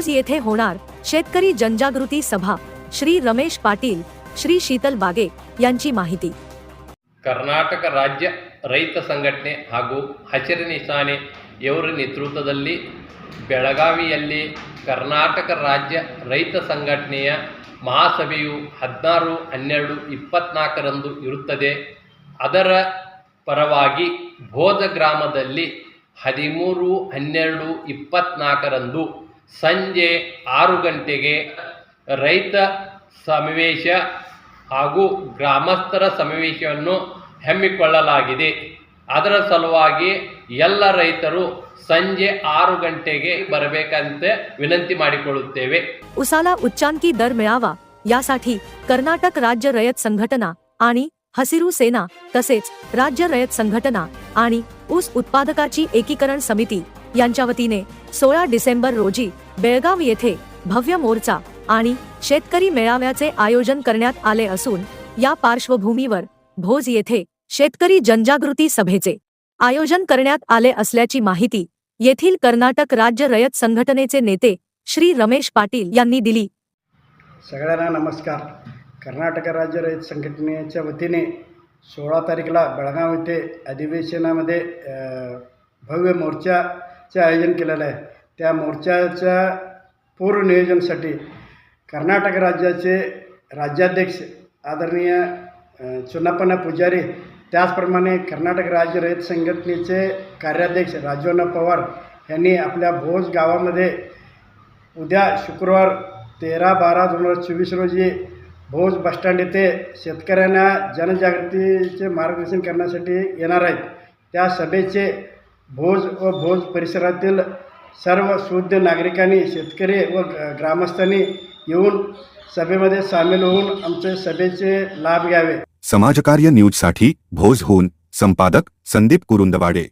भोज येथे होणार शेतकरी जनजागृती सभा श्री रमेश पाटील श्री शीतल बागे यांची माहिती ಕರ್ನಾಟಕ ರಾಜ್ಯ ರೈತ ಸಂಘಟನೆ ಹಾಗೂ ಹಸಿರು ನಿಶಾನೆ ಇವರ ನೇತೃತ್ವದಲ್ಲಿ ಬೆಳಗಾವಿಯಲ್ಲಿ ಕರ್ನಾಟಕ ರಾಜ್ಯ ರೈತ ಸಂಘಟನೆಯ ಮಹಾಸಭೆಯು ಹದಿನಾರು ಹನ್ನೆರಡು ಇಪ್ಪತ್ನಾಲ್ಕರಂದು ಇರುತ್ತದೆ ಅದರ ಪರವಾಗಿ ಭೋಜ ಗ್ರಾಮದಲ್ಲಿ ಹದಿಮೂರು ಹನ್ನೆರಡು ಇಪ್ಪತ್ನಾಲ್ಕರಂದು ಸಂಜೆ ಆರು ಗಂಟೆಗೆ ರೈತ ಸಮಾವೇಶ ಹಾಗೂ ಗ್ರಾಮಸ್ಥರ ಸಮಾವೇಶವನ್ನು ಹಮ್ಮಿಕೊಳ್ಳಲಾಗಿದೆ ಅದರ ಸಲುವಾಗಿ ಎಲ್ಲ ರೈತರು ಸಂಜೆ ಆರು ಗಂಟೆಗೆ ಬರಬೇಕಂತ ವಿನಂತಿ ಮಾಡಿಕೊಳ್ಳುತ್ತೇವೆ उसाला उच्चांकी दर मिळावा यासाठी कर्नाटक राज्य रयत संघटना आणि हसिरू सेना तसेच राज्य रयत संघटना आणि ऊस उत्पादकाची एकीकरण समिती यांच्या वतीने सोळा डिसेंबर रोजी बेळगाव येथे भव्य मोर्चा आणि शेतकरी मेळाव्याचे आयोजन करण्यात आले असून या पार्श्वभूमीवर भोज येथे शेतकरी जनजागृती सभेचे आयोजन करण्यात आले असल्याची माहिती येथील कर्नाटक राज्य रयत संघटनेचे नेते श्री रमेश पाटील यांनी दिली. सगळ्यांना नमस्कार. कर्नाटक राज्य रयत संघटनेच्या वतीने सोळा तारीखला बेळगाव येथे अधिवेशनामध्ये भव्य मोर्चा चे आयोजन केलेलं आहे. त्या मोर्चाच्या पूर्वनियोजनासाठी कर्नाटक राज्याचे राज्याध्यक्ष आदरणीय अ, चुनापना पुजारी त्याचप्रमाणे कर्नाटक राज्य रहित संघटनेचे कार्याध्यक्ष राजवना पवार यांनी आपल्या भोज गावामध्ये उद्या शुक्रवार तेरा बारा दोन हजार चोवीस रोजी भोज बसस्टँड येथे शेतकऱ्यांना जनजागृतीचे मार्गदर्शन करण्यासाठी येणार आहेत. त्या सभेचे भोज व भोज परिसरातील सर्व शुद्ध नागरिकांनी शेतकरी व ग- ग्रामस्थांनी येऊन सभेमध्ये सामील होऊन आमचे सभेचे लाभ घ्यावे. समाजकार्य न्यूजसाठी भोजहून संपादक संदीप कुरुंदवाडे.